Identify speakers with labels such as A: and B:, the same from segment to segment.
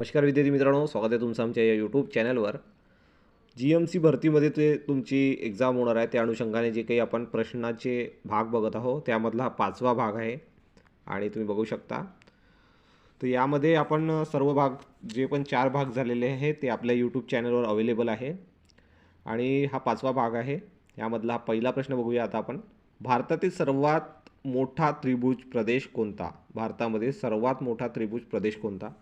A: नमस्कार विद्यार्थी मित्रांनो स्वागत आहे तुमचं आमच्या या यूट्यूब चॅनलवर जी एम सी भरतीमध्ये ते तुमची एक्झाम होणार आहे. त्या अनुषंगाने जे काही आपण प्रश्नाचे भाग बघत आहोत त्यामधला हा पाचवा भाग आहे आणि तुम्ही बघू शकता. तर यामध्ये आपण सर्व भाग जे पण चार भाग झालेले आहेत ते आपल्या यूट्यूब चॅनलवर अवेलेबल आहे. आणि हा पाचवा भाग आहे. यामधला हा पहिला प्रश्न बघूया आता आपण. भारतातील सर्वात मोठा त्रिभुज प्रदेश कोणता? भारतामध्ये सर्वात मोठा त्रिभुज प्रदेश कोणता?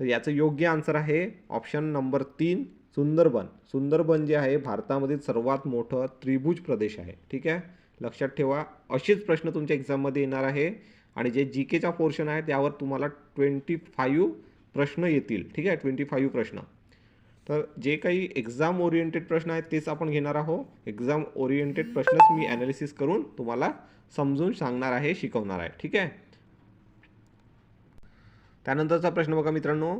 A: तर याचं योग्य आन्सर आहे ऑप्शन नंबर तीन सुंदरबन. सुंदरबन जे आहे भारतामधील सर्वात मोठं त्रिभुज प्रदेश आहे. ठीक आहे? लक्षात ठेवा. असेच प्रश्न तुमच्या एक्झाममध्ये येणार आहे. आणि जे जी केचा पोर्शन आहे त्यावर तुम्हाला ट्वेंटी फाईव्ह प्रश्न येतील. ठीक आहे? ट्वेंटी फाईव्ह प्रश्न. तर जे काही एक्झाम ओरिएंटेड प्रश्न आहेत तेच आपण घेणार आहोत. एक्झाम ओरिएंटेड प्रश्नच मी ॲनालिसिस करून तुम्हाला समजून सांगणार आहे शिकवणार आहे. ठीक आहे? त्यानंतरचा प्रश्न बघा मित्रांनो.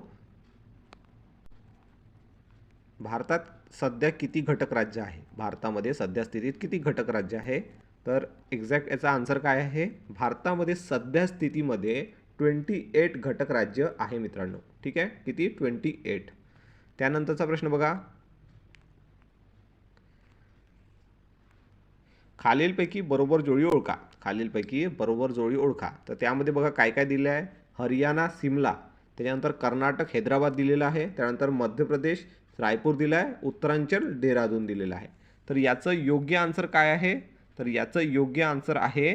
A: भारतात सध्या किती घटक राज्य आहे? भारतामध्ये सध्या स्थितीत किती घटक राज्य आहे? तर एक्झॅक्ट याचा आन्सर काय आहे? भारतामध्ये सध्या स्थितीमध्ये ट्वेंटी एट घटक राज्य आहे मित्रांनो. ठीक आहे? किती? ट्वेंटी एट त्यानंतरचा प्रश्न बघा. खालीलपैकी बरोबर जोडी ओळखा. खालीलपैकी बरोबर जोडी ओळखा. तर त्यामध्ये बघा काय काय दिलं आहे हरियाणा सिमला त्याच्यानंतर कर्नाटक हैदराबाद दिलेलं आहे त्यानंतर मध्य प्रदेश रायपूर दिलं आहे उत्तरांचल देहरादून दिलेलं आहे. तर याचं योग्य आन्सर काय आहे? तर याचं योग्य आन्सर आहे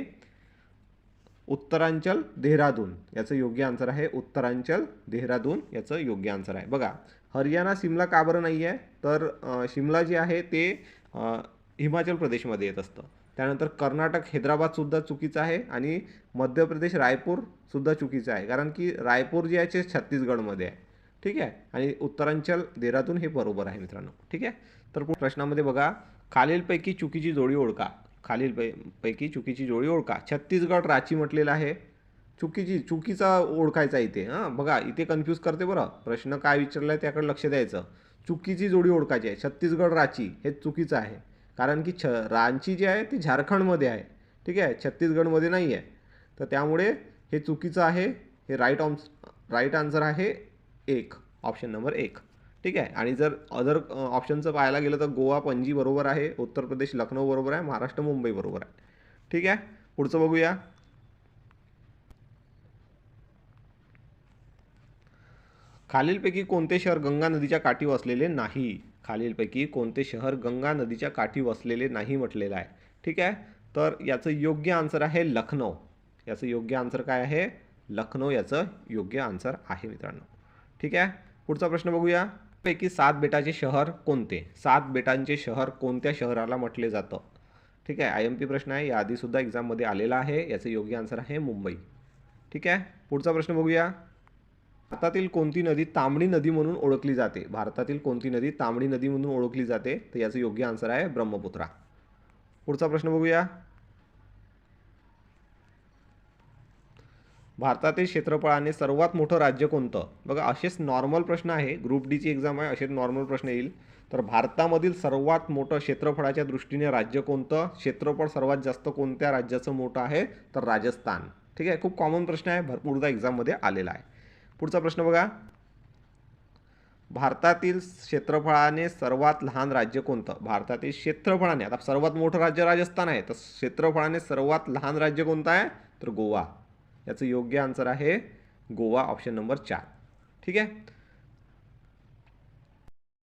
A: उत्तरांचल देहरादून. याचं योग्य आन्सर आहे उत्तरांचल देहरादून. याचं योग्य आन्सर आहे. बघा हरियाणा सिमला का बरं नाही आहे तर शिमला जे आहे ते हिमाचल प्रदेशमध्ये येत असतं. त्यानंतर कर्नाटक हैदराबादसुद्धा चुकीचं आहे आणि मध्य प्रदेश रायपूरसुद्धा चुकीचं आहे. कारण की रायपूर जे आहे ते छत्तीसगडमध्ये आहे. ठीक आहे? आणि उत्तरांचल देहरादून हे बरोबर आहे मित्रांनो. ठीक आहे? तर प्रश्नामध्ये बघा खालीलपैकी चुकीची जोडी ओळखा. खालील पै पैकी चुकीची जोडी ओळखा. छत्तीसगड रांची म्हटलेलं आहे. चुकीची चुकीचा ओळखायचा इथे. हां बघा इथे कन्फ्यूज करते बरं. प्रश्न काय विचारला आहे त्याकडे लक्ष द्यायचं. चुकीची जोडी ओळखायची आहे. छत्तीसगड रांची हे चुकीचं आहे. कारण की छ रांची जी आहे ती झारखंडमध्ये आहे. ठीक आहे? छत्तीसगडमध्ये नाही आहे. तर त्यामुळे हे चुकीचं आहे. हे राईट ऑम्स राईट आन्सर आहे एक. ऑप्शन नंबर एक. ठीक आहे? आणि जर अदर ऑप्शनचं पाहायला गेलं तर गोवा पणजी बरोबर आहे. उत्तर प्रदेश लखनौ बरोबर आहे. महाराष्ट्र मुंबई बरोबर आहे. ठीक आहे? पुढचं बघूया. खालीलपैकी कोणते शहर गंगा नदीच्या काठी वसलेले नाही? खालीलपैकी कोणते शहर गंगा नदीच्या काठी वसलेले नाही म्हटलेलं आहे. ठीक आहे? तर याचं योग्य आन्सर आहे लखनौ. याचं योग्य आन्सर काय आहे? लखनौ याचं योग्य आन्सर आहे मित्रांनो. ठीक आहे? पुढचा प्रश्न बघूया. पैकी सात बेटाचे शहर कोणते? सात बेटांचे शहर कोणत्या शहराला म्हटले जातं? ठीक आहे? आय एम पी प्रश्न आहे. याआधीसुद्धा एक्झाममध्ये आलेला आहे. याचं योग्य आन्सर आहे मुंबई. ठीक आहे? पुढचा प्रश्न बघूया. भारतातील कोणती नदी तांबडी नदी म्हणून ओळखली जाते? भारतातील कोणती नदी तांबडी नदी म्हणून ओळखली जाते? तर याचं योग्य आन्सर आहे ब्रह्मपुत्रा. पुढचा प्रश्न बघूया. भारतातील क्षेत्रफळाने सर्वात मोठं राज्य कोणतं? बघा असेच नॉर्मल प्रश्न आहे. ग्रुप डीची एक्झाम आहे असेच नॉर्मल प्रश्न येईल. तर भारतामधील सर्वात मोठं क्षेत्रफळाच्या दृष्टीने राज्य कोणतं? क्षेत्रफळ सर्वात जास्त कोणत्या राज्याचं मोठं आहे? तर राजस्थान. ठीक आहे? खूप कॉमन प्रश्न आहे. भरपूरदा एक्झाममध्ये आलेला आहे. पुढचा प्रश्न बघा. भारतातील क्षेत्रफळाने सर्वात लहान राज्य कोणतं? भारतातील क्षेत्रफळाने आता सर्वात मोठं राज्य राजस्थान आहे तर क्षेत्रफळाने सर्वात लहान राज्य कोणतं आहे? तर गोवा. याचं योग्य आन्सर आहे गोवा ऑप्शन नंबर चार. ठीक आहे?